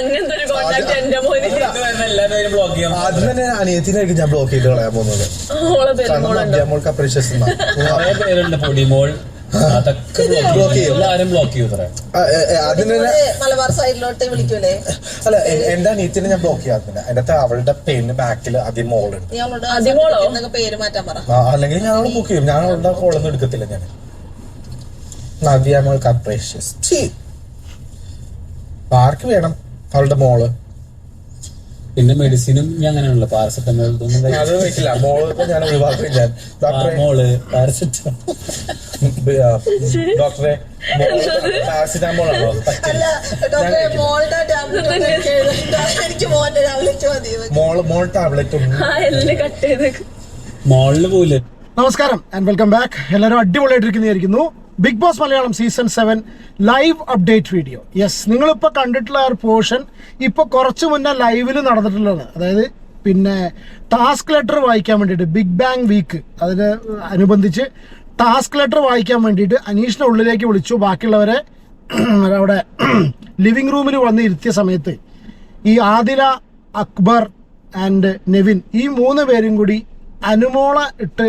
അങ്ങനത്തെ ഒരു കോണ്ടാക്ട് എന്റെ ആദ്യം തന്നെ അനിയത്തിനായിരിക്കും ഞാൻ ബ്ലോക്ക് ചെയ്ത് കളയാൻ പോകുന്നത്. ഓളെ കാരണം പെരുമോളുണ്ടോ നവ്യമോൾക്ക് അപ്രീഷിയേഷൻ കുറെ പേരുണ്ട് പൊടിമോൾ അതൊക്കെ ബ്ലോക്ക് ചെയ്യും. ബ്ലോക്ക് ചെയ്യും പറയാം ആദ്യം തന്നെ മലബാർ സൈഡിലോട്ട് വിളിക്കൂലേ? അല്ല എ- എന്റെ അനിയത്തിനെ ഞാൻ ബ്ലോക്ക് ചെയ്യാറില്ല. എന്റെ അവളുടെ പേരിന് ബാക്കിൽ ആദ്യം മോളുണ്ട്. നീ അവളോട് അതിമോളോ? എന്നൊക്കെ പേര് മാറ്റാൻ പറ. ആ, അല്ലെങ്കിൽ ഞാൻ അവളെ ബുക്ക് ചെയ്യും. ഞാൻ അവളുടെ കോളൊന്നും എടുക്കത്തില്ല ഞാൻ. നവ്യ മോൾക്ക് അപ്രീഷ്യസ് ആർക്ക് വേണം. അവളുടെ മോൾ. പിന്നെ മെഡിസിനും ഞാൻ അങ്ങനെയാണല്ലോ. പാരസെറ്റമോൾ അത് വെക്കില്ല മോൾ ഞാൻ ഡോക്ടറെ മോൾ പാരസെറ്റമോൾ ഡോക്ടറെ പാരസിറ്റാമോൾ ആണോ മോൾ മോൾ ടാബ്ലറ്റ് ആ എല്ലാം കട്ട് ചെയ്ത് മോളിൽ പോലെ നമസ്കാരം ആൻഡ് വെൽക്കം ബാക്ക് എല്ലാവരും അടിപൊളിയായിട്ടിരിക്കുന്നതായിരിക്കുന്നു big boss Malayalam season seven live update video. Yes നിങ്ങളിപ്പോൾ കണ്ടിട്ടുള്ള ഒരു പോർഷൻ ഇപ്പോൾ കുറച്ച് മുന്നേ ലൈവിൽ നടന്നിട്ടുള്ളതാണ് അതായത് പിന്നെ ടാസ്ക് ലെറ്റർ വായിക്കാൻ വേണ്ടിയിട്ട് ബിഗ് ബാങ് വീക്ക് അതിന് അനുബന്ധിച്ച് ടാസ്ക് ലെറ്റർ വായിക്കാൻ വേണ്ടിയിട്ട് അനീഷിനെ ഉള്ളിലേക്ക് വിളിച്ചു. ബാക്കിയുള്ളവരെ അവിടെ ലിവിംഗ് റൂമിൽ വന്ന് ഇരുത്തിയ സമയത്ത് ഈ ആദില അക്ബർ ആൻഡ് നെവിൻ ഈ മൂന്ന് പേരും കൂടി അനുമോള ഇട്ട്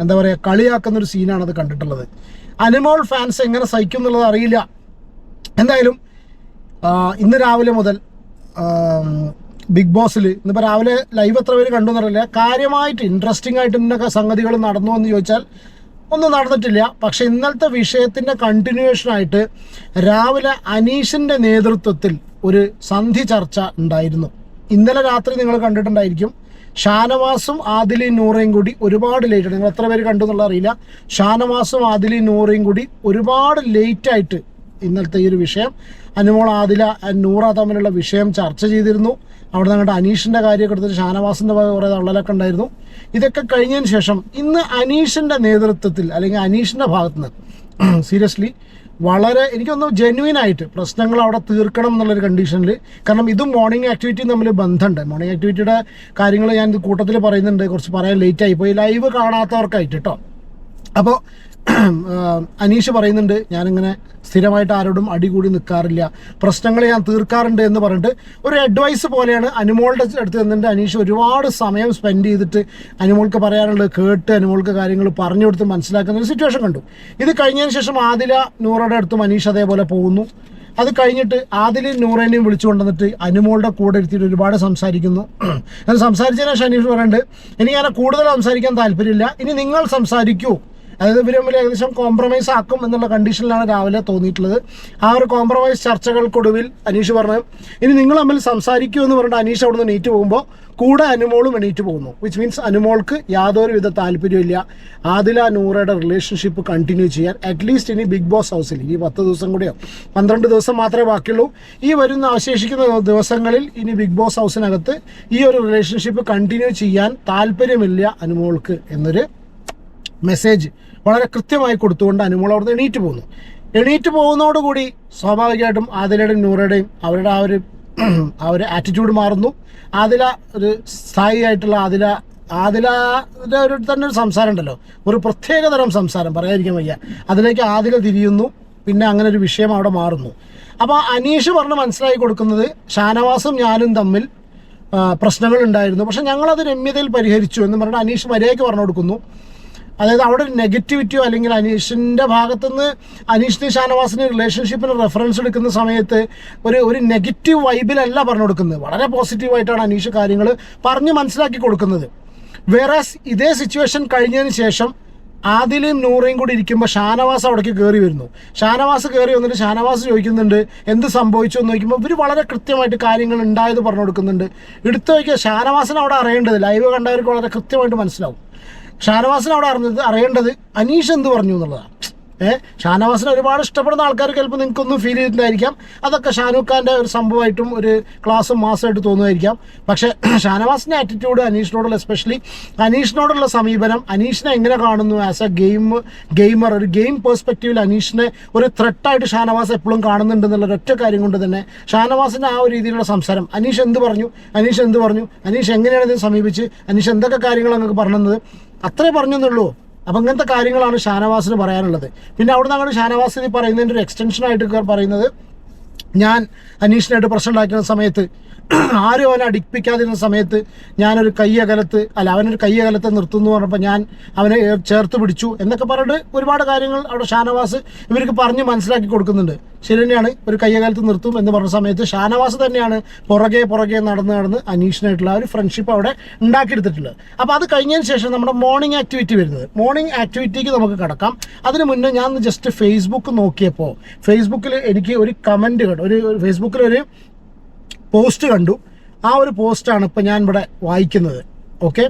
എന്താ പറയുക കളിയാക്കുന്നൊരു സീനാണത് കണ്ടിട്ടുള്ളത്. അനുമോൾ ഫാൻസ് എങ്ങനെ സഹിക്കും എന്നുള്ളത് അറിയില്ല. എന്തായാലും ഇന്ന് രാവിലെ മുതൽ ബിഗ് ബോസിൽ ഇന്നിപ്പോൾ രാവിലെ ലൈവ് എത്ര പേര് കണ്ടു എന്നറിയില്ല. കാര്യമായിട്ട് ഇൻട്രസ്റ്റിംഗ് ആയിട്ട് ഇന്നൊക്കെ സംഗതികൾ നടന്നു എന്ന് ചോദിച്ചാൽ ഒന്നും നടന്നിട്ടില്ല. പക്ഷേ ഇന്നലത്തെ വിഷയത്തിന്റെ കണ്ടിന്യൂവേഷനായിട്ട് രാവിലെ അനീഷിന്റെ നേതൃത്വത്തിൽ ഒരു സന്ധി ചർച്ച ഉണ്ടായിരുന്നു. ഇന്നലെ രാത്രി നിങ്ങൾ കണ്ടിട്ടുണ്ടായിരിക്കും. ഷാനവാസും ആദിലി നൂറയും കൂടി ഒരുപാട് ലേറ്റ് നിങ്ങൾ എത്ര പേര് കണ്ടു എന്നുള്ള അറിയില്ല. ഷാനവാസും ആദിലി നൂറയും കൂടി ഒരുപാട് ലേറ്റായിട്ട് ഇന്നലത്തെ ഈ ഒരു വിഷയം. അനുമോൾ ആദില നൂറ തമ്മിലുള്ള വിഷയം ചർച്ച ചെയ്തിരുന്നു. അവിടെ നിന്നിട്ട് അനീഷിന്റെ കാര്യമൊക്കെ എടുത്തിട്ട് ഷാനവാസിന്റെ ഭാഗം കുറേ തള്ളലൊക്കെ ഉണ്ടായിരുന്നു. ഇതൊക്കെ കഴിഞ്ഞതിന് ശേഷം ഇന്ന് അനീഷിന്റെ നേതൃത്വത്തിൽ അല്ലെങ്കിൽ അനീഷിന്റെ ഭാഗത്ത് നിന്ന് സീരിയസ്ലി വളരെ എനിക്കൊന്ന് ജെന്യുവൻ ആയിട്ട് പ്രശ്നങ്ങൾ അവിടെ തീർക്കണം എന്നുള്ളൊരു കണ്ടീഷനിൽ കാരണം ഇതും മോർണിംഗ് ആക്ടിവിറ്റിയും തമ്മിൽ ബന്ധമുണ്ട്. മോർണിംഗ് ആക്ടിവിറ്റിയുടെ കാര്യങ്ങൾ ഞാൻ കൂട്ടത്തിൽ പറയുന്നുണ്ട്. കുറച്ച് പറയാൻ ലേറ്റ് ആയി. പോയി ലൈവ് കാണാത്തവർക്കായിട്ട് കേട്ടോ അപ്പോൾ അനീഷ് പറയുന്നുണ്ട് ഞാനിങ്ങനെ സ്ഥിരമായിട്ട് ആരോടും അടികൂടി നിൽക്കാറില്ല പ്രശ്നങ്ങൾ ഞാൻ തീർക്കാറുണ്ട് എന്ന് പറഞ്ഞിട്ട് ഒരു അഡ്വൈസ് പോലെയാണ് അനുമോളുടെ അടുത്ത് നിന്നിട്ട് അനീഷ് ഒരുപാട് സമയം സ്പെൻഡ് ചെയ്തിട്ട് അനുമോൾക്ക് പറയാനുള്ളത് കേട്ട് അനുമോൾക്ക് കാര്യങ്ങൾ പറഞ്ഞു കൊടുത്ത് മനസ്സിലാക്കുന്ന ഒരു സിറ്റുവേഷൻ കണ്ടു. ഇത് കഴിഞ്ഞതിന് ശേഷം ആദില നൂറയുടെ അടുത്തും അനീഷ് അതേപോലെ പോകുന്നു. അത് കഴിഞ്ഞിട്ട് ആദിലും നൂറേനെയും വിളിച്ചു കൊണ്ടുവന്നിട്ട് അനുമോളുടെ കൂടെ ഇരുത്തിയിട്ട് ഒരുപാട് സംസാരിക്കുന്നു. അത് സംസാരിച്ചതിന് ശേഷം അനീഷ് പറയുന്നുണ്ട് എനിക്ക് അങ്ങനെ കൂടുതൽ സംസാരിക്കാൻ താല്പര്യമില്ല. ഇനി നിങ്ങൾ സംസാരിക്കൂ. അതായത് ഇവർ തമ്മിൽ ഏകദേശം കോംപ്രമൈസ് ആക്കും എന്നുള്ള കണ്ടീഷനിലാണ് രാവിലെ തോന്നിയിട്ടുള്ളത്. ആ ഒരു കോംപ്രമൈസ് ചർച്ചകൾക്കൊടുവിൽ അനീഷ് പറഞ്ഞു ഇനി നിങ്ങൾ തമ്മിൽ സംസാരിക്കൂ എന്ന് പറഞ്ഞിട്ട് അനീഷ് അവിടെ നിന്ന് എണീറ്റ് പോകുമ്പോൾ കൂടെ അനുമോളും എണീറ്റ് പോകുന്നു. വിച്ച് മീൻസ് അനുമോൾക്ക് യാതൊരു വിധ താല്പര്യമില്ല ആദില നൂറയുടെ റിലേഷൻഷിപ്പ് കണ്ടിന്യൂ ചെയ്യാൻ. അറ്റ്ലീസ്റ്റ് ഇനി ബിഗ് ബോസ് ഹൗസിൽ ഈ പത്ത് ദിവസം കൂടെയോ? പന്ത്രണ്ട് ദിവസം മാത്രമേ ബാക്കിയുള്ളൂ. ഈ വരുന്ന അവശേഷിക്കുന്ന ദിവസങ്ങളിൽ ഇനി ബിഗ് ബോസ് ഹൗസിനകത്ത് ഈ ഒരു റിലേഷൻഷിപ്പ് കണ്ടിന്യൂ ചെയ്യാൻ താല്പര്യമില്ല അനുമോൾക്ക് എന്നൊരു മെസ്സേജ് വളരെ കൃത്യമായി കൊടുത്തുകൊണ്ട് അനുമോൾ അവിടുന്ന് എണീറ്റ് പോകുന്നു എണീറ്റ് പോകുന്നതോടുകൂടി സ്വാഭാവികമായിട്ടും ആദിലയുടെയും നൂറയുടെയും അവരുടെ ആ ഒരു ആ ഒരു ആറ്റിറ്റ്യൂഡ് മാറുന്നു. ആദില ഒരു സ്ഥായി ആയിട്ടുള്ള ആദില ആദിലയുടെ ഒരു തന്നെ ഒരു സംസാരം ഉണ്ടല്ലോ. ഒരു പ്രത്യേകതരം സംസാരം പറയാതിരിക്കാൻ വയ്യ. അതിലേക്ക് ആദില തിരിയുന്നു. പിന്നെ അങ്ങനെ ഒരു വിഷയം അവിടെ മാറുന്നു. അപ്പോൾ അനീഷ് പറഞ്ഞ് മനസ്സിലാക്കി കൊടുക്കുന്നത് ഷാനവാസും ഞാനും തമ്മിൽ പ്രശ്നങ്ങൾ ഉണ്ടായിരുന്നു. പക്ഷെ ഞങ്ങളത് രമ്യതയിൽ പരിഹരിച്ചു എന്ന് പറഞ്ഞിട്ട് അനീഷ് മര്യാദയ്ക്ക് പറഞ്ഞു കൊടുക്കുന്നു. അതായത് അവിടെ ഒരു നെഗറ്റിവിറ്റിയോ അല്ലെങ്കിൽ അനീഷിന്റെ ഭാഗത്തുനിന്ന് അനീഷിന് ഷാനവാസിന് റിലേഷൻഷിപ്പിന് റെഫറൻസ് എടുക്കുന്ന സമയത്ത് ഒരു ഒരു നെഗറ്റീവ് വൈബിലല്ല പറഞ്ഞു കൊടുക്കുന്നത്. വളരെ പോസിറ്റീവായിട്ടാണ് അനീഷ് കാര്യങ്ങൾ പറഞ്ഞ് മനസ്സിലാക്കി കൊടുക്കുന്നത്. വേറെ ഇതേ സിറ്റുവേഷൻ കഴിഞ്ഞതിന് ശേഷം ആദിലും നൂറയും കൂടി ഇരിക്കുമ്പോൾ ഷാനവാസ് അവിടേക്ക് കയറി വരുന്നു. ഷാനവാസ് കയറി വന്നിട്ട് ഷാനവാസ് ചോദിക്കുന്നുണ്ട് എന്ത് സംഭവിച്ചു? എന്ന് നോക്കുമ്പോൾ ഇവർ വളരെ കൃത്യമായിട്ട് കാര്യങ്ങൾ ഉണ്ടായത് പറഞ്ഞു കൊടുക്കുന്നുണ്ട്. എടുത്തു നോക്കിയാൽ ഷാനവാസിന് അവിടെ അറിയേണ്ടത് ലൈവ് കണ്ടവർക്ക് വളരെ കൃത്യമായിട്ട് മനസ്സിലാവും. ഷാനവാസിന് അവിടെ അറിഞ്ഞത് അറിയേണ്ടത് അനീഷ് എന്ത് പറഞ്ഞു എന്നുള്ളതാണ്. ഏഹ് ഷാനവാസിനെ ഒരുപാട് ഇഷ്ടപ്പെടുന്ന ആൾക്കാർ ചിലപ്പോൾ നിങ്ങൾക്കൊന്നും ഫീൽ ചെയ്തിട്ടുണ്ടായിരിക്കാം. അതൊക്കെ ഷാനൂഖ് ഖാന്റെ ഒരു സംഭവമായിട്ടും ഒരു ക്ലാസ്സും മാസമായിട്ട് തോന്നുമായിരിക്കാം. പക്ഷേ ഷാനവാസിന്റെ ആറ്റിറ്റ്യൂഡ് അനീഷിനോടുള്ള എസ്പെഷ്യലി അനീഷിനോടുള്ള സമീപനം അനീഷിനെ എങ്ങനെ കാണുന്നു ആസ് എ ഗെയിം ഗെയിമർ ഒരു ഗെയിം പേഴ്സ്പെക്റ്റീവിൽ അനീഷിനെ ഒരു ത്രെട്ടായിട്ട് ഷാനവാസ് എപ്പോഴും കാണുന്നുണ്ട് എന്നുള്ള ഒറ്റ കാര്യം കൊണ്ട് തന്നെ ഷാനവാസിന്റെ ആ ഒരു രീതിയിലുള്ള സംസാരം. അനീഷ് എന്ത് പറഞ്ഞു? അനീഷ് എന്ത് പറഞ്ഞു? അനീഷ് എങ്ങനെയാണ് ഇതിനെ സമീപിച്ച്? അനീഷ് എന്തൊക്കെ കാര്യങ്ങളാണ് നിങ്ങൾക്ക് പറഞ്ഞത്? അത്രേ പറഞ്ഞെന്നുള്ളൂ. അപ്പം ഇങ്ങനത്തെ കാര്യങ്ങളാണ് ഷാനവാസിന് പറയാനുള്ളത്. പിന്നെ അവിടെ നിന്നാണ് ഷാനവാസിന് പറയുന്നതിന്റെ ഒരു എക്സ്റ്റൻഷനായിട്ട് പറയുന്നത് ഞാൻ അനീഷിനായിട്ട് പ്രശ്നം ഉണ്ടാക്കുന്ന സമയത്ത് ആരും അവനെ അടിപ്പിക്കാതിരുന്ന സമയത്ത് ഞാനൊരു കയ്യകലത്ത് അല്ല അവനൊരു കയ്യകലത്ത് നിർത്തുന്നു പറഞ്ഞപ്പോൾ ഞാൻ അവനെ ചേർത്ത് പിടിച്ചു എന്നൊക്കെ പറഞ്ഞിട്ട് ഒരുപാട് കാര്യങ്ങൾ അവിടെ ഷാനവാസ് ഇവർക്ക് പറഞ്ഞ് മനസ്സിലാക്കി കൊടുക്കുന്നുണ്ട്. ശരി തന്നെയാണ് ഒരു കയ്യകാലത്ത് നിർത്തും എന്ന് പറഞ്ഞ സമയത്ത് ഷാനവാസ് തന്നെയാണ് പുറകെ പുറകെ നടന്ന് നടന്ന് അനീഷിനായിട്ടുള്ള ഒരു ഫ്രണ്ട്ഷിപ്പ് അവിടെ ഉണ്ടാക്കിയെടുത്തിട്ടുള്ളത്. അപ്പോൾ അത് കഴിഞ്ഞതിന് ശേഷം നമ്മുടെ മോർണിംഗ് ആക്ടിവിറ്റി വരുന്നത്. മോർണിംഗ് ആക്ടിവിറ്റിക്ക് നമുക്ക് കിടക്കാം. അതിന് മുന്നേ ഞാൻ ജസ്റ്റ് ഫേസ്ബുക്ക് നോക്കിയപ്പോൾ ഫേസ്ബുക്കിൽ എനിക്ക് ഒരു കമന്റ് കണ്ടു. ഒരു ഫേസ്ബുക്കിൽ ഒരു പോസ്റ്റ് കണ്ടു. ആ ഒരു പോസ്റ്റാണ് ഇപ്പോൾ ഞാൻ ഇവിടെ വായിക്കുന്നത്. ഓക്കെ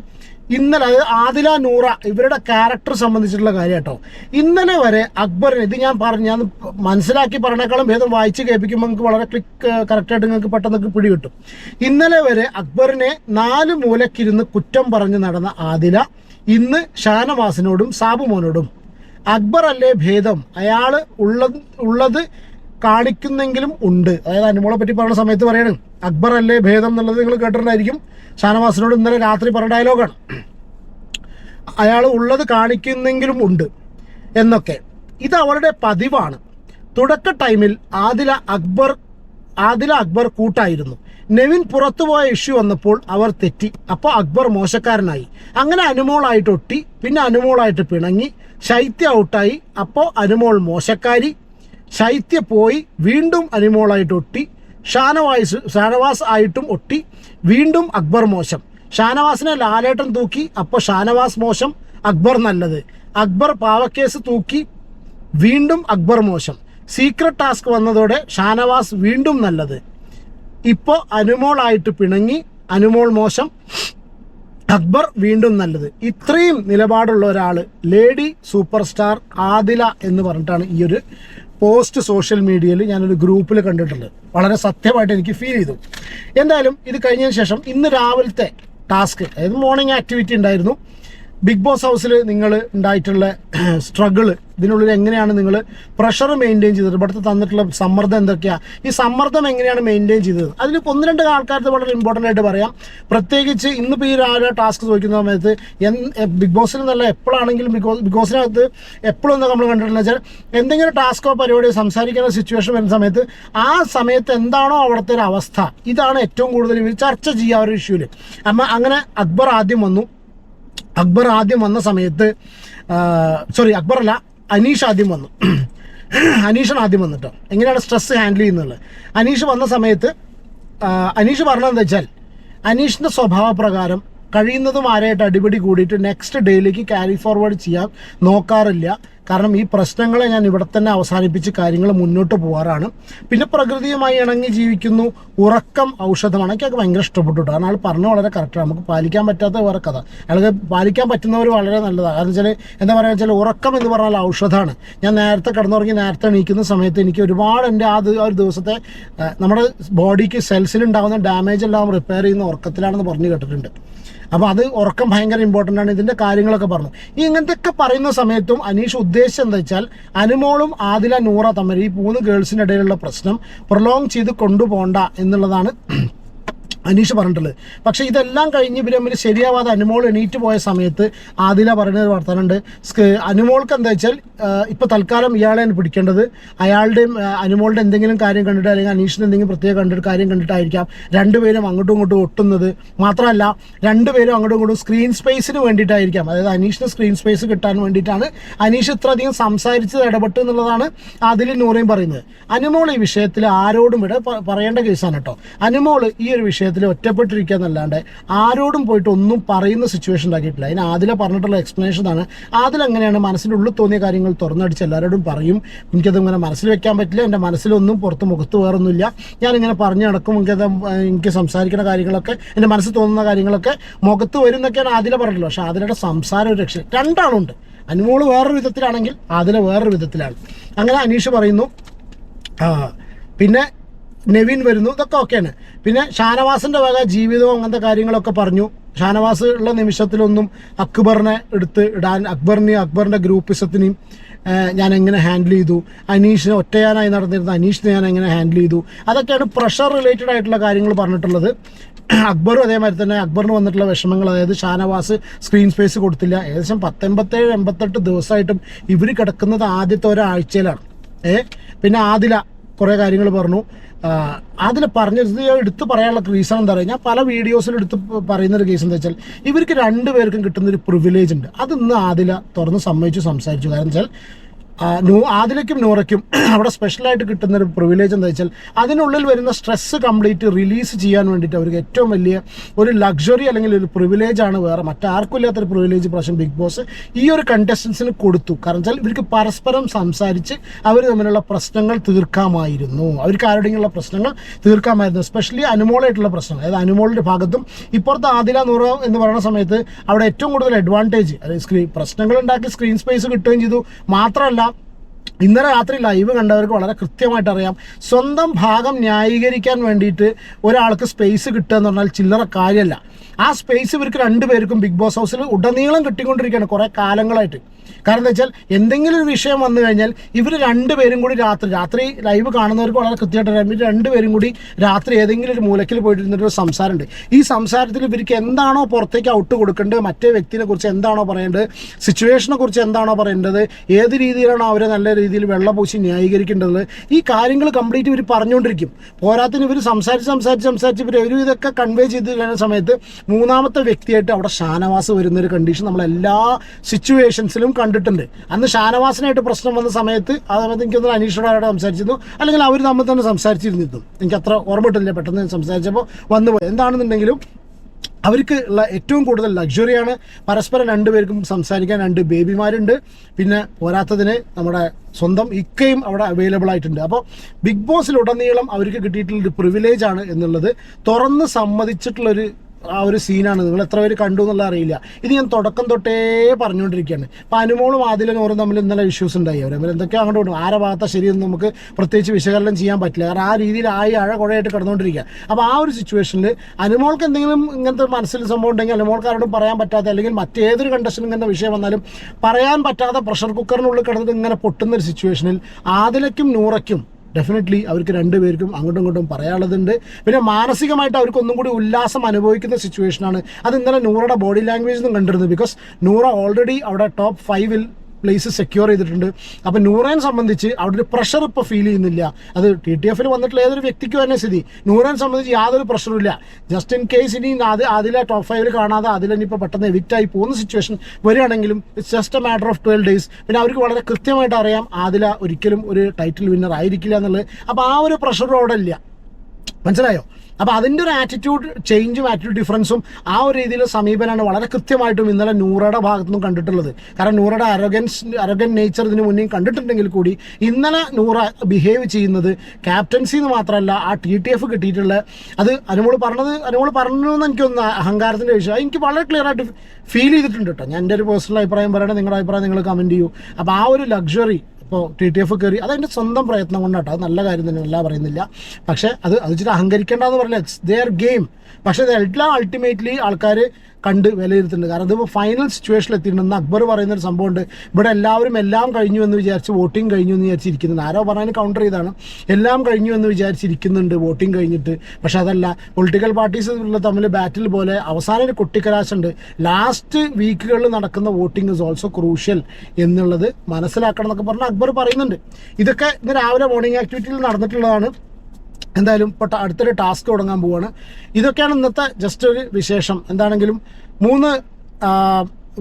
ഇന്നലെ അതായത് ആദില നൂറ ഇവരുടെ ക്യാരക്ടർ സംബന്ധിച്ചിട്ടുള്ള കാര്യം കേട്ടോ. ഇന്നലെ വരെ അക്ബറിന് ഇത് ഞാൻ പറഞ്ഞു ഞാൻ മനസ്സിലാക്കി പറഞ്ഞേക്കാളും ഭേദം വായിച്ച് കേൾപ്പിക്കുമ്പോൾ നിങ്ങൾക്ക് വളരെ ക്ലിക്ക് കറക്റ്റായിട്ട് നിങ്ങൾക്ക് പെട്ടെന്ന് പിടി കിട്ടും ഇന്നലെ വരെ അക്ബറിനെ നാല് മൂലക്കിരുന്ന് കുറ്റം പറഞ്ഞ് നടന്ന ആദില ഇന്ന് ഷാനവാസിനോടും സാബുമോനോടും അക്ബർ അല്ലേ ഭേദം? അയാൾ ഉള്ളത് ഉള്ളത് കാണിക്കുന്നെങ്കിലും ഉണ്ട്. അതായത് അനുമോളെ പറ്റി പറയുന്ന സമയത്ത് പറയണം അക്ബർ അല്ലേ ഭേദം എന്നുള്ളത് നിങ്ങൾ കേട്ടിട്ടുണ്ടായിരിക്കും. ഷാനവാസിനോട് ഇന്നലെ രാത്രി പറഞ്ഞ ഡയലോഗാണ്. അയാൾ ഉള്ളത് കാണിക്കുന്നെങ്കിലും ഉണ്ട് എന്നൊക്കെ. ഇത് അവളുടെ പതിവാണ്. തുടക്ക ടൈമിൽ ആദില അക്ബർ ആദില അക്ബർ കൂട്ടായിരുന്നു. നെവിൻ പുറത്തുപോയ ഇഷ്യൂ വന്നപ്പോൾ അവർ തെറ്റി. അപ്പോൾ അക്ബർ മോശക്കാരനായി. അങ്ങനെ അനുമോളായിട്ട് ഒട്ടി പിന്നെ അനുമോളായിട്ട് പിണങ്ങി. ശൈത്യ ഔട്ടായി. അപ്പോൾ അനുമോൾ മോശക്കാരി. ശൈത്യ പോയി വീണ്ടും അനുമോളായിട്ട് ഒട്ടി. ഷാനവാസ് ഷാനവാസ് ആയിട്ടും ഒട്ടി. വീണ്ടും അക്ബർ മോശം. ഷാനവാസിനെ ലാലേട്ടൻ തൂക്കി അപ്പോൾ ഷാനവാസ് മോശം അക്ബർ നല്ലത്. അക്ബർ പാവക്കേസ് തൂക്കി വീണ്ടും അക്ബർ മോശം. സീക്രട്ട് ടാസ്ക് വന്നതോടെ ഷാനവാസ് വീണ്ടും നല്ലത്. ഇപ്പോൾ അനുമോളായിട്ട് പിണങ്ങി അനുമോൾ മോശം അക്ബർ വീണ്ടും നല്ലത്. ഇത്രയും നിലപാടുള്ള ഒരാൾ ലേഡി സൂപ്പർ സ്റ്റാർ ആദില എന്ന് പറഞ്ഞിട്ടാണ് ഈ ഒരു പോസ്റ്റ് സോഷ്യൽ മീഡിയയിൽ ഞാനൊരു ഗ്രൂപ്പിൽ കണ്ടിട്ടുണ്ട്. വളരെ സത്യമായിട്ട് എനിക്ക് ഫീൽ ചെയ്തു. എന്തായാലും ഇത് കഴിഞ്ഞതിന് ശേഷം ഇന്ന് രാവിലത്തെ ടാസ്ക് അതായത് മോർണിംഗ് ആക്ടിവിറ്റി ഉണ്ടായിരുന്നു. ബിഗ് ബോസ് ഹൗസിൽ നിങ്ങൾ ഉണ്ടായിട്ടുള്ള സ്ട്രഗിൾ ഇതിനുള്ളിൽ എങ്ങനെയാണ് നിങ്ങൾ പ്രഷർ മെയിന്റെയിൻ ചെയ്തത്? ഇവിടുത്തെ തന്നിട്ടുള്ള സമ്മർദ്ദം എന്തൊക്കെയാണ് ഈ സമ്മർദ്ദം എങ്ങനെയാണ് മെയിന്റെയിൻ ചെയ്തത്? അതിൽ ഒന്ന് രണ്ട് ആൾക്കാർക്ക് വളരെ ഇമ്പോർട്ടന്റ് ആയിട്ട് പറയാം. പ്രത്യേകിച്ച് ഇന്നിപ്പോൾ ഈ രാവിലെ ടാസ്ക് ചോദിക്കുന്ന സമയത്ത് ബിഗ് ബോസിൽ നിന്നല്ല എപ്പോഴാണെങ്കിലും ബിഗ് ബോസ് ബിഗ് ബോസിനകത്ത് എപ്പോഴും നമ്മൾ കണ്ടിട്ടുള്ളത് വെച്ചാൽ എന്തെങ്കിലും ടാസ്കോ പരിപാടിയോ സംസാരിക്കുന്ന സിറ്റുവേഷൻ വരുന്ന സമയത്ത് ആ സമയത്ത് എന്താണോ അവിടുത്തെ ഒരു അവസ്ഥ. ഇതാണ് ഏറ്റവും കൂടുതൽ ഇവർ ചർച്ച ചെയ്യുക ഒരു ഇഷ്യൂവിൽ അമ്മ അങ്ങനെ അക്ബർ ആദ്യം വന്നു. അക്ബർ ആദ്യം വന്ന സമയത്ത് സോറി അക്ബർ അല്ല അനീഷ് ആദ്യം വന്നു. അനീഷാണ് ആദ്യം വന്നിട്ടോ. എങ്ങനെയാണ് സ്ട്രെസ് ഹാൻഡിൽ ചെയ്യുന്നത്? അനീഷ് വന്ന സമയത്ത് അനീഷ് പറഞ്ഞതെന്ന് വെച്ചാൽ അനീഷിന്റെ സ്വഭാവപ്രകാരം കഴിയുന്നതും ആരായിട്ട് അടിപിടി കൂടിയിട്ട് നെക്സ്റ്റ് ഡേയിലേക്ക് ക്യാരി ഫോർവേഡ് ചെയ്യാൻ നോക്കാറില്ല. കാരണം ഈ പ്രശ്നങ്ങളെ ഞാൻ ഇവിടെ തന്നെ അവസാനിപ്പിച്ച് കാര്യങ്ങൾ മുന്നോട്ട് പോകാറാണ് പിന്നെ പ്രകൃതിയുമായി ഇണങ്ങി ജീവിക്കുന്നു. ഉറക്കം ഔഷധമാണ്. എനിക്കൊക്കെ ഭയങ്കര ഇഷ്ടപ്പെട്ടു കാരണം ആൾ പറഞ്ഞു വളരെ കറക്റ്റാണ് നമുക്ക് പാലിക്കാൻ പറ്റാത്ത വേറെ കഥ. അയാൾക്ക് പാലിക്കാൻ പറ്റുന്നവർ വളരെ നല്ലതാണ്. കാരണം വെച്ചാൽ എന്താ പറയുക വെച്ചാൽ ഉറക്കം എന്ന് പറഞ്ഞാൽ ഔഷധമാണ്. ഞാൻ നേരത്തെ കിടന്നുറങ്ങി നേരത്തെ എണീക്കുന്ന സമയത്ത് എനിക്ക് ഒരുപാട് എന്റെ ആ ഒരു ദിവസത്തെ നമ്മുടെ ബോഡിക്ക് സെൽസിലുണ്ടാകുന്ന ഡാമേജ് എല്ലാം റിപ്പയർ ചെയ്യുന്ന ഉറക്കത്തിലാണെന്ന് പറഞ്ഞു കേട്ടിട്ടുണ്ട്. അപ്പോൾ അത് ഉറക്കം ഭയങ്കര ഇമ്പോർട്ടന്റ് ആണ്. ഇതിന്റെ കാര്യങ്ങളൊക്കെ പറഞ്ഞു. ഈ ഇങ്ങനത്തെയൊക്കെ പറയുന്ന സമയത്തും അനീഷ് ഉദ്ദേശിച്ചത് എന്താ വെച്ചാൽ അനുമോളും ആദില നൂറ തമ്മിൽ ഈ മൂന്ന് ഗേൾസിന്റെ ഇടയിലുള്ള പ്രശ്നം പ്രൊലോങ് ചെയ്ത് കൊണ്ടുപോകണ്ട എന്നുള്ളതാണ് അനീഷ് പറഞ്ഞിട്ടുള്ളത്. പക്ഷേ ഇതെല്ലാം കഴിഞ്ഞ് ഇവർ തമ്മിൽ ശരിയാവാതെ അനുമോൾ എണീറ്റ് പോയ സമയത്ത് ആദില പറയുന്നത് സ്ക- അനുമോൾക്ക് എന്താ വെച്ചാൽ ഇപ്പോൾ തൽക്കാലം ഇയാളെയാണ് പിടിക്കേണ്ടത്. അയാളുടെയും അനുമോളുടെ എന്തെങ്കിലും കാര്യം കണ്ടിട്ട് അല്ലെങ്കിൽ അനീഷിന്റെ എന്തെങ്കിലും പ്രത്യേക കണ്ടിട്ട് കാര്യം കണ്ടിട്ടായിരിക്കാം രണ്ടുപേരും അങ്ങോട്ടും ഇങ്ങോട്ടും ഒട്ടുന്നത്. മാത്രമല്ല രണ്ടുപേരും അങ്ങോട്ടും ഇങ്ങോട്ടും സ്ക്രീൻ സ്പേസിന് വേണ്ടിയിട്ടായിരിക്കാം. അതായത് അനീഷിന് സ്ക്രീൻ സ്പേസ് കിട്ടാൻ വേണ്ടിയിട്ടാണ് അനീഷ് ഇത്രയധികം സംസാരിച്ചത് ഇടപെട്ടു എന്നുള്ളതാണ് അതിൽ നൂറയും പറയുന്നത്. അനുമോൾ ഈ വിഷയത്തിൽ ആരോടും ഇവിടെ പറയേണ്ട കേസാണ് കേട്ടോ. അനുമോൾ ഈ ഒരു വിഷയത്തിൽ ഒറ്റപ്പെട്ടിരിക്കുക എന്നല്ലാണ്ട് ആരോടും പോയിട്ട് ഒന്നും പറയുന്ന സിറ്റുവേഷൻ ഉണ്ടാക്കിയിട്ടില്ല. അതിന് ആദില പറഞ്ഞിട്ടുള്ള എക്സ്പ്ലനേഷൻ ആണ്. ആദിൽ അങ്ങനെയാണ് മനസ്സിന്റെ ഉള്ളിൽ തോന്നിയ കാര്യങ്ങൾ തുറന്നടിച്ച് എല്ലാവരോടും പറയും. എനിക്കത് ഇങ്ങനെ മനസ്സിൽ വെക്കാൻ പറ്റില്ല. എന്റെ മനസ്സിലൊന്നും പുറത്ത് മുഖത്ത് വേറൊന്നുമില്ല. ഞാനിങ്ങനെ പറഞ്ഞു നടക്കും. എനിക്കത് എനിക്ക് സംസാരിക്കുന്ന കാര്യങ്ങളൊക്കെ എന്റെ മനസ്സിൽ തോന്നുന്ന കാര്യങ്ങളൊക്കെ മുഖത്ത് വരും എന്നൊക്കെയാണ് ആദില പറഞ്ഞിട്ടുള്ളത്. പക്ഷേ ആദിലയുടെ സംസാരം ഒരു രക്ഷ രണ്ടാളുണ്ട്. അനുമോൾ വേറൊരു വിധത്തിലാണെങ്കിൽ ആദില വേറൊരു വിധത്തിലാണ്. അങ്ങനെ അനീഷ് പറയുന്നു പിന്നെ നെവിൻ വരുന്നു. ഇതൊക്കെ ഓക്കെയാണ്. പിന്നെ ഷാനവാസിന്റെ വക ജീവിതവും അങ്ങനത്തെ കാര്യങ്ങളൊക്കെ പറഞ്ഞു. ഷാനവാസ് ഉള്ള നിമിഷത്തിലൊന്നും അക്ബറിനെ എടുത്ത് ഇടാൻ അക്ബറിനെയും അക്ബറിന്റെ ഗ്രൂപ്പിസത്തിനെയും ഞാൻ എങ്ങനെ ഹാൻഡിൽ ചെയ്തു? അനീഷിനെ ഒറ്റയാനായി നടന്നിരുന്ന അനീഷിനെ ഞാൻ എങ്ങനെ ഹാൻഡിൽ ചെയ്തു? അതൊക്കെയാണ് പ്രഷർ റിലേറ്റഡ് ആയിട്ടുള്ള കാര്യങ്ങൾ പറഞ്ഞിട്ടുള്ളത്. അക്ബറും അതേമാതിരി തന്നെ അക്ബറിന് വന്നിട്ടുള്ള വിഷമങ്ങൾ അതായത് ഷാനവാസ് സ്ക്രീൻ സ്പേസ് കൊടുത്തില്ല. ഏകദേശം പത്തൊമ്പത്തേഴ് എൺപത്തെട്ട് ദിവസമായിട്ടും ഇവർ കിടക്കുന്നത് ആദ്യത്തെ ഒരാഴ്ചയിലാണ്. ഏ പിന്നെ ആദില കുറേ കാര്യങ്ങൾ പറഞ്ഞു. അതിൽ പറഞ്ഞത് എടുത്ത് പറയാനുള്ള റീസൺ എന്താ പറയുക ഞാൻ പല വീഡിയോസിലും എടുത്ത് പറയുന്ന ഒരു കേസ് എന്താ വെച്ചാൽ ഇവർക്ക് രണ്ടുപേർക്കും കിട്ടുന്ന ഒരു പ്രിവിലേജ് ഉണ്ട്. അത് ഇന്ന് ആദില തുറന്ന് സമ്മതിച്ചു സംസാരിച്ചു. കാരണം വെച്ചാൽ ആദിലയ്ക്കും നൂറയ്ക്കും അവിടെ സ്പെഷ്യലായിട്ട് കിട്ടുന്ന ഒരു പ്രിവിലേജ് എന്താ വെച്ചാൽ അതിനുള്ളിൽ വരുന്ന സ്ട്രെസ്സ് കംപ്ലീറ്റ് റിലീസ് ചെയ്യാൻ വേണ്ടിയിട്ട് അവർക്ക് ഏറ്റവും വലിയ ഒരു ലക്ഷറി അല്ലെങ്കിൽ ഒരു പ്രിവിലേജ് ആണ് വേറെ. മറ്റാർക്കും ഇല്ലാത്തൊരു പ്രിവിലേജ് പ്രാവശ്യം ബിഗ് ബോസ് ഈ ഒരു കണ്ടസ്റ്റൻസിന് കൊടുത്തു. കാരണം വെച്ചാൽ ഇവർക്ക് പരസ്പരം സംസാരിച്ച് അവർ തമ്മിലുള്ള പ്രശ്നങ്ങൾ തീർക്കാമായിരുന്നു. അവർക്ക് ഉള്ള പ്രശ്നങ്ങൾ തീർക്കാമായിരുന്നു. സ്പെഷ്യലി അനുമോളായിട്ടുള്ള പ്രശ്നങ്ങൾ. അതായത് അനുമോളിന്റെ ഭാഗത്തും ഇപ്പുറത്ത് ആദില നൂറ എന്ന് പറയുന്ന സമയത്ത് അവിടെ ഏറ്റവും കൂടുതൽ അഡ്വാന്റേജ് അതായത് സ്ക്രീൻ പ്രശ്നങ്ങൾ ഉണ്ടാക്കി സ്ക്രീൻ സ്പേസ് കിട്ടുകയും ചെയ്തു. മാത്രമല്ല ഇന്നലെ രാത്രി ലൈവ് കണ്ടവർക്ക് വളരെ കൃത്യമായിട്ട് അറിയാം. സ്വന്തം ഭാഗം ന്യായീകരിക്കാൻ വേണ്ടിയിട്ട് ഒരാൾക്ക് സ്പേസ് കിട്ടുക എന്ന് പറഞ്ഞാൽ ചില്ലറ കാര്യമല്ല. ആ സ്പേസ് ഇവർക്ക് രണ്ടുപേർക്കും ബിഗ് ബോസ് ഹൗസിൽ ഉടനീളം കിട്ടിക്കൊണ്ടിരിക്കുകയാണ് കുറേ കാലങ്ങളായിട്ട്. കാരണം എന്താ വെച്ചാൽ എന്തെങ്കിലും ഒരു വിഷയം വന്നു കഴിഞ്ഞാൽ ഇവർ രണ്ടുപേരും കൂടി രാത്രി രാത്രി ലൈവ് കാണുന്നവർക്ക് വളരെ കൃത്യമായിട്ട് അറിയാം. ഇവർ രണ്ടുപേരും കൂടി രാത്രി ഏതെങ്കിലും ഒരു മൂലക്കിൽ പോയിട്ട് ഒരു സംസാരമുണ്ട്. ഈ സംസാരത്തിൽ ഇവർക്ക് എന്താണോ പുറത്തേക്ക് ഔട്ട് കൊടുക്കേണ്ടത് മറ്റേ വ്യക്തിനെ കുറിച്ച് എന്താണോ പറയേണ്ടത് സിറ്റുവേഷനെ കുറിച്ച് എന്താണോ പറയേണ്ടത് ഏത് രീതിയിലാണോ അവരെ നല്ല രീതിയിൽ വെള്ളപൂശി ന്യായീകരിക്കേണ്ടത് ഈ കാര്യങ്ങൾ കംപ്ലീറ്റ് ഇവർ പറഞ്ഞുകൊണ്ടിരിക്കും. പോരാത്തിന് ഇവർ സംസാരിച്ച് സംസാരിച്ച് സംസാരിച്ച് ഇവർ ഒരു ഇതൊക്കെ കൺവേ ചെയ്ത് കഴിഞ്ഞ സമയത്ത് മൂന്നാമത്തെ വ്യക്തിയായിട്ട് അവിടെ ഷാനവാസ് വരുന്ന ഒരു കണ്ടീഷൻ നമ്മൾ എല്ലാ സിറ്റുവേഷൻസിലും കണ്ടിട്ടുണ്ട്. അന്ന് ഷാനവാസിനായിട്ട് പ്രശ്നം വന്ന സമയത്ത് അതായത് എനിക്ക് എനിക്കൊന്ന് അനീഷോടായിട്ട് സംസാരിച്ചിരുന്നു. അല്ലെങ്കിൽ അവർ തമ്മിൽ തന്നെ സംസാരിച്ചിരുന്നിരുന്നു. എനിക്ക് അത്ര ഓർമ്മ കിട്ടില്ല പെട്ടെന്ന് സംസാരിച്ചപ്പോൾ വന്നു പോയി. എന്താണെന്നുണ്ടെങ്കിലും അവർക്ക് ഉള്ള ഏറ്റവും കൂടുതൽ ലക്ഷറിയാണ് പരസ്പരം രണ്ടുപേർക്കും സംസാരിക്കാൻ രണ്ട് ബേബിമാരുണ്ട്. പിന്നെ പോരാത്തതിന് നമ്മുടെ സ്വന്തം ഇക്കയും അവിടെ അവൈലബിൾ ആയിട്ടുണ്ട്. അപ്പോൾ ബിഗ് ബോസിലുടനീളം അവർക്ക് കിട്ടിയിട്ടുള്ളൊരു പ്രിവിലേജ് ആണ് എന്നുള്ളത്. തുറന്ന് സമ്മതിച്ചിട്ടുള്ളൊരു ആ ഒരു സീനാണ് നിങ്ങൾ എത്ര പേര് കണ്ടു എന്നുള്ള അറിയില്ല. ഇത് ഞാൻ തുടക്കം തൊട്ടേ പറഞ്ഞുകൊണ്ടിരിക്കുകയാണ്. ഇപ്പം അനുമോളും ആദിലും ഓറും തമ്മിൽ ഇന്നലെ ഇഷ്യൂസ് ഉണ്ടായി. അവർ അവർ അങ്ങോട്ട് വിടും ആരെ ഭാഗത്ത ശരിയെന്ന് നമുക്ക് പ്രത്യേകിച്ച് വിശകലനം ചെയ്യാൻ പറ്റില്ല. കാരണം ആ രീതിയിൽ ആയി അഴ കുഴയായിട്ട് കിടന്നുകൊണ്ടിരിക്കുക അപ്പോൾ ആ ഒരു സിറ്റുവേഷനിൽ അനുമോൾക്ക് എന്തെങ്കിലും ഇങ്ങനത്തെ മനസ്സിൽ സംഭവം ഉണ്ടെങ്കിൽ അനുമോൾക്കാരോടും പറയാൻ പറ്റാത്ത അല്ലെങ്കിൽ മറ്റേതൊരു കണ്ടീഷനും ഇങ്ങനത്തെ വിഷയം വന്നാലും പറയാൻ പറ്റാത്ത പ്രഷർ കുക്കറിനുള്ളിൽ കിടന്നിട്ട് ഇങ്ങനെ പൊട്ടുന്ന ഒരു സിറ്റുവേഷനിൽ ആദിലയ്ക്കും നൂറയ്ക്കും ഡെഫിനറ്റ്ലി അവർക്ക് രണ്ടുപേർക്കും അങ്ങോട്ടും ഇങ്ങോട്ടും പറയാനുള്ളതുണ്ട്. പിന്നെ മാനസികമായിട്ട് അവർക്ക് ഒന്നും കൂടി ഉല്ലാസം അനുഭവിക്കുന്ന സിറ്റുവേഷനാണ് അത് ഇന്നലെ നൂറയുടെ ബോഡി ലാംഗ്വേജ് നിന്നും കണ്ടിരുന്നു. ബിക്കോസ് നൂറ ഓൾറെഡി അവിടെ ടോപ്പ് ഫൈവിൽ പ്ലേസ് സെക്യൂർ ചെയ്തിട്ടുണ്ട്. അപ്പം നൂറാൻ സംബന്ധിച്ച് അവിടെ ഒരു പ്രഷർ ഇപ്പോൾ ഫീൽ ചെയ്യുന്നില്ല. അത് ടി ടി എഫിൽ വന്നിട്ടുള്ള ഏതൊരു വ്യക്തിക്കും തന്നെ സ്ഥിതി. നൂറാൻ സംബന്ധിച്ച് യാതൊരു പ്രഷറും ഇല്ല. ജസ്റ്റ് ഇൻ കേസ് ഇനി അത് അതിലെ ടോപ്പ് ഫൈവിൽ കാണാതെ അതിൽ ഇനിയിപ്പോൾ പെട്ടെന്ന് എവിക്റ്റ് ആയി പോകുന്ന situation വരികയാണെങ്കിലും it's just a matter of twelve days പിന്നെ അവർക്ക് വളരെ കൃത്യമായിട്ട് അറിയാം ആദില ഒരിക്കലും ഒരു ടൈറ്റിൽ വിന്നർ ആയിരിക്കില്ല എന്നുള്ളത്. അപ്പോൾ ആ ഒരു പ്രഷറും അവിടെ ഇല്ല. മനസ്സിലായോ? അപ്പോൾ അതിന്റെ ഒരു ആറ്റിറ്റ്യൂഡ് ചേഞ്ചും ആറ്റിറ്റ്യൂഡ് ഡിഫറൻസും ആ ഒരു രീതിയിലുള്ള സമീപനമാണ് വളരെ കൃത്യമായിട്ടും ഇന്നലെ നൂറയുടെ ഭാഗത്തു നിന്നും കണ്ടിട്ടുള്ളത്. കാരണം നൂറയുടെ അരോഗൻസ് അരോഗൻ നേച്ചർ ഇതിന് മുന്നേ കണ്ടിട്ടുണ്ടെങ്കിൽ കൂടി ഇന്നലെ നൂറ ബിഹേവ് ചെയ്യുന്നത് ക്യാപ്റ്റൻസി എന്ന് മാത്രമല്ല ആ ടി ടി എഫ് കിട്ടിയിട്ടുള്ള അത് അനുമോൾ പറഞ്ഞത് അനുമോൾ പറഞ്ഞു എന്ന് എനിക്കൊന്ന് അഹങ്കാരത്തിന്റെ വിഷയം. എനിക്ക് വളരെ ക്ലിയർ ആയിട്ട് ഫീൽ ചെയ്തിട്ടുണ്ട് കേട്ടോ. ഞാൻ എന്റെ ഒരു പേഴ്സണൽ അഭിപ്രായം പറയണേ നിങ്ങളുടെ അഭിപ്രായം നിങ്ങൾ കമന്റ് ചെയ്യൂ. അപ്പോൾ ആ ഒരു ലക്ഷറി ഇപ്പോൾ ടി ടി എഫ് കയറി അതെന്റെ സ്വന്തം പ്രയത്നം കൊണ്ടാട്ടോ. അത് നല്ല കാര്യം തന്നെ അല്ല പറയുന്നില്ല. പക്ഷേ അത് അത് ഇച്ചിരി അഹങ്കരിക്കേണ്ടെന്ന് പറഞ്ഞില്ല ഇറ്റ്സ് ദെയർ ഗെയിം പക്ഷേ ഇതെല്ലാം അൾട്ടിമേറ്റ്ലി ആൾക്കാർ കണ്ട് വിലയിരുത്തുന്നുണ്ട്. കാരണം ഇതിപ്പോൾ ഫൈനൽ സിറ്റുവേഷനിൽ എത്തിയിട്ടുണ്ട്. അക്ബർ പറയുന്ന ഒരു സംഭവമുണ്ട്. ഇവിടെ എല്ലാവരും എല്ലാം കഴിഞ്ഞു എന്ന് വിചാരിച്ച് വോട്ടിംഗ് കഴിഞ്ഞു എന്ന് വിചാരിച്ചിരിക്കുന്നുണ്ട്. ആരോ പറഞ്ഞതിന് കൗണ്ടർ ചെയ്താണ്. എല്ലാം കഴിഞ്ഞു എന്ന് വിചാരിച്ചിരിക്കുന്നുണ്ട് വോട്ടിംഗ് കഴിഞ്ഞിട്ട്. പക്ഷെ അതല്ല പൊളിറ്റിക്കൽ പാർട്ടീസ് തമ്മിൽ ബാറ്റിൽ പോലെ അവസാനം ഒരു കൊട്ടിക്കലാശുണ്ട് ലാസ്റ്റ് വീക്കുകളിൽ നടക്കുന്ന വോട്ടിംഗ് ഇസ് ഓൾസോ ക്രൂഷ്യൽ എന്നുള്ളത് മനസ്സിലാക്കണം എന്നൊക്കെ പറഞ്ഞാൽ അക്ബർ പറയുന്നുണ്ട്. ഇതൊക്കെ ഇന്ന് രാവിലെ മോർണിംഗ് ആക്ടിവിറ്റിയിൽ നടന്നിട്ടുള്ളതാണ്. എന്തായാലും ഇപ്പോൾ അടുത്തൊരു ടാസ്ക് തുടങ്ങാൻ പോവാണ്. ഇതൊക്കെയാണ് ഇന്നത്തെ ജസ്റ്റ് ഒരു വിശേഷം. എന്താണെങ്കിലും മൂന്ന്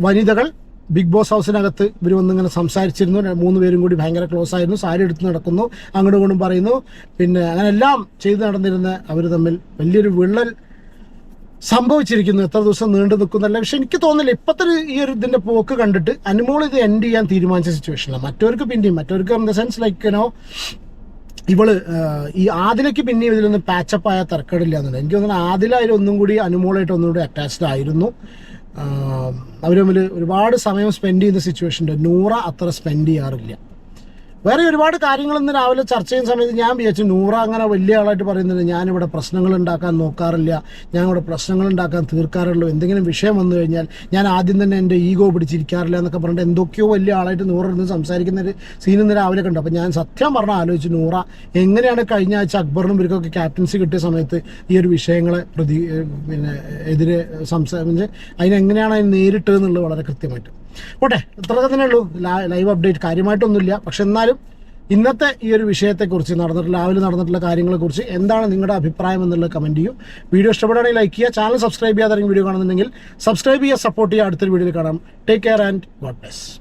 വനിതകൾ ബിഗ് ബോസ് ഹൗസിനകത്ത് ഇവർ വന്നിങ്ങനെ സംസാരിച്ചിരുന്നു. മൂന്ന് പേരും കൂടി ഭയങ്കര ക്ലോസ് ആയിരുന്നു. സാരി എടുത്ത് നടക്കുന്നു. അങ്ങോട്ടും ഇങ്ങോട്ടും പറയുന്നു. പിന്നെ അങ്ങനെ എല്ലാം ചെയ്ത് നടന്നിരുന്ന അവർ തമ്മിൽ വലിയൊരു വിള്ളൽ സംഭവിച്ചിരിക്കുന്നു. എത്ര ദിവസം നീണ്ടു നിൽക്കുന്നല്ല പക്ഷെ എനിക്ക് തോന്നുന്നില്ല ഇപ്പോഴത്തെ ഈ ഒരു ഇതിന്റെ പോക്ക് കണ്ടിട്ട് അനുമോൾ ഇത് എൻഡ് ചെയ്യാൻ തീരുമാനിച്ച സിറ്റുവേഷനിലാണ് മറ്റവർക്ക് പിന്നെയും മറ്റവർക്ക് in the sense like no ഇവൾ ഈ ആദിലയ്ക്ക് പിന്നെയും ഇതിലൊന്നും പാച്ചപ്പ് ആയ തർക്കടില്ല എന്നുണ്ട്. എനിക്ക് തോന്നുന്നു ആദില അതിൽ ഒന്നും കൂടി അനുമോളായിട്ട് ഒന്നും കൂടി അറ്റാച്ച്ഡ് ആയിരുന്നു. അവർ തമ്മിൽ ഒരുപാട് സമയം സ്പെൻഡ് ചെയ്യുന്ന സിറ്റുവേഷൻ ഉണ്ട്. നൂറ അത്ര സ്പെൻഡ് ചെയ്യാറില്ല. വേറെ ഒരുപാട് കാര്യങ്ങൾ ഇന്ന് രാവിലെ ചർച്ച ചെയ്യുന്ന സമയത്ത് ഞാൻ വിചാരിച്ചു നൂറ അങ്ങനെ വലിയ ആളായിട്ട് പറയുന്നുണ്ട്. ഞാനിവിടെ പ്രശ്നങ്ങൾ ഉണ്ടാക്കാൻ നോക്കാറില്ല. ഞാൻ ഇവിടെ പ്രശ്നങ്ങൾ ഉണ്ടാക്കാൻ തീർക്കാറുള്ളൂ. എന്തെങ്കിലും വിഷയം വന്നു കഴിഞ്ഞാൽ ഞാൻ ആദ്യം തന്നെ എന്റെ ഈഗോ പിടിച്ചിരിക്കാറില്ല എന്നൊക്കെ പറഞ്ഞിട്ട് എന്തൊക്കെയോ വലിയ ആളായിട്ട് നൂറ ഇരുന്ന് സംസാരിക്കുന്ന ഒരു സീൻ ഇന്ന് രാവിലെ കണ്ടു. അപ്പോൾ ഞാൻ സത്യം പറഞ്ഞ ആലോചിച്ചു നൂറ എങ്ങനെയാണ് കഴിഞ്ഞ ആഴ്ച അക്ബറിനും ഇവർക്കൊക്കെ ക്യാപ്റ്റൻസി കിട്ടിയ സമയത്ത് ഈ ഒരു വിഷയങ്ങളെ പ്രതി പിന്നെ എതിരെ സംസാരിച്ച് അതിനെങ്ങനെയാണ് അതിന് നേരിട്ടത് എന്നുള്ളത് വളരെ കൃത്യമായിട്ട്. പോട്ടെ. ഇത്രയൊക്കെ തന്നെ ഉള്ളൂ. ലൈവ് അപ്ഡേറ്റ് കാര്യമായിട്ടൊന്നുമില്ല. പക്ഷെ എന്നാലും ഇന്നത്തെ ഈ ഒരു വിഷയത്തെക്കുറിച്ച് നടന്നിട്ടുള്ള രാവിലെ നടന്നിട്ടുള്ള കാര്യങ്ങളെക്കുറിച്ച് എന്താണ് നിങ്ങളുടെ അഭിപ്രായം എന്നുള്ളത് കമന്റ് ചെയ്യും. വീഡിയോ ഇഷ്ടപ്പെടുകയാണെങ്കിൽ ലൈക്ക് ചെയ്യുക. ചാനൽ സബ്സ്ക്രൈബ് ചെയ്യാതെ വീഡിയോ കാണുന്നുണ്ടെങ്കിൽ സബ്സ്ക്രൈബ് ചെയ്യുക സപ്പോർട്ട് ചെയ്യുക. അടുത്തൊരു വീഡിയോയിൽ കാണാം. Take care and God bless